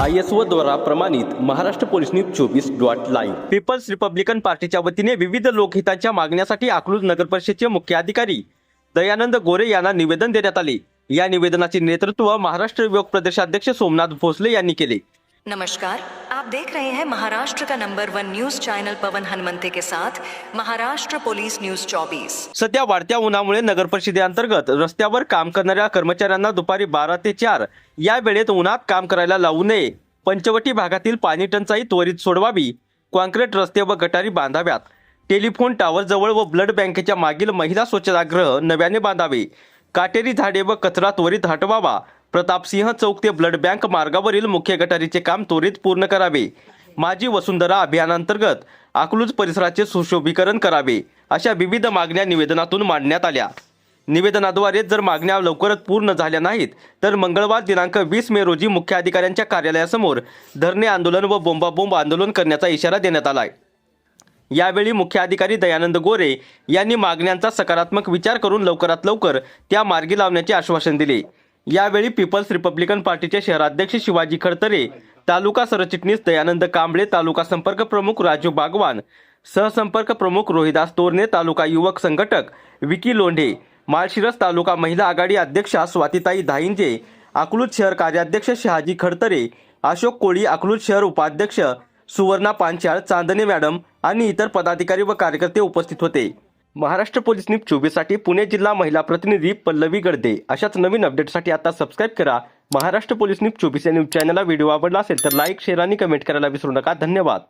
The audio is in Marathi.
आय एस ओ द्वारा प्रमाणित महाराष्ट्र पोलीस न्यूज चोवीस डॉट लाईव्ह. पीपल्स रिपब्लिकन पार्टीच्या वतीने विविध लोकहितांच्या मागण्यासाठी अकलूज नगर परिषदेचे मुख्य अधिकारी दयानंद गोरे यांना निवेदन देण्यात आले. या निवेदनाचे नेतृत्व महाराष्ट्र युवक प्रदेशाध्यक्ष सोमनाथ भोसले यांनी केले. नमस्कार आप देख रहे हैं महाराष्ट्र का number one news channel Pavan Hanumante के साथ महाराष्ट्र पोलीस न्यूज 24 सध्या वाढत्या उन्हामुळे नगर परिषदेअंतर्गत रस्त्यावर काम करणाऱ्या कर्मचाऱ्यांना दुपारी बारा ते चार या वेळेत उन्हात काम करायला लावू नये. पंचवटी भागातील पाणी टंचाई त्वरित सोडवावी. कॉन्क्रीट रस्ते व गटारी बांधाव्यात. टेलिफोन टॉवर जवळ व ब्लड बँकेच्या मागील महिला स्वच्छतागृह नव्याने बांधावे. काटेरी झाडे व कचरा त्वरित हटवावा. प्रतापसिंह चौक ते ब्लड बँक मार्गावरील मुख्य गटारीचे काम त्वरित पूर्ण करावे. माझी वसुंधरा अभियानांतर्गत अकलूज परिसराचे सुशोभीकरण करावे अशा विविध मागण्या निवेदनातून मांडण्यात आल्या. निवेदनाद्वारे जर मागण्या लवकरच पूर्ण झाल्या नाहीत तर मंगळवार दिनांक वीस मे रोजी मुख्य अधिकाऱ्यांच्या कार्यालयासमोर धरणे आंदोलन व बोंबाबोंब आंदोलन करण्याचा इशारा देण्यात आलाय. यावेळी मुख्य अधिकारी दयानंद गोरे यांनी मागण्यांचा सकारात्मक विचार करून लवकरात लवकर त्या मार्गी लावण्याचे आश्वासन दिले. यावेळी पीपल्स रिपब्लिकन पार्टीचे शहराध्यक्ष शिवाजी खडतरे तालुका सरचिटणीस दयानंद कांबळे तालुका संपर्क प्रमुख राजू बागवान सहसंपर्क प्रमुख रोहिदास तोरणे तालुका युवक संघटक विकी लोंढे माळशिरस तालुका महिला आघाडी अध्यक्षा स्वातिताई धाईंजे अकलूज शहर कार्याध्यक्ष शहाजी खडतरे अशोक कोळी अकलूज शहर उपाध्यक्ष सुवर्णा पांचाळ चांदणे मॅडम आणि इतर पदाधिकारी व कार्यकर्ते उपस्थित होते. महाराष्ट्र पोलीस न्यूज चोवीससाठी पुणे जिल्हा महिला प्रतिनिधी पल्लवी गडदे अशाच नवीन अपडेटसाठी आता सबस्क्राईब करा. महाराष्ट्र पोलीस न्यूज चोवीस या न्यूज चॅनलला व्हिडिओ आवडला असेल तर लाईक शेअर आणि कमेंट करायला विसरू नका. धन्यवाद.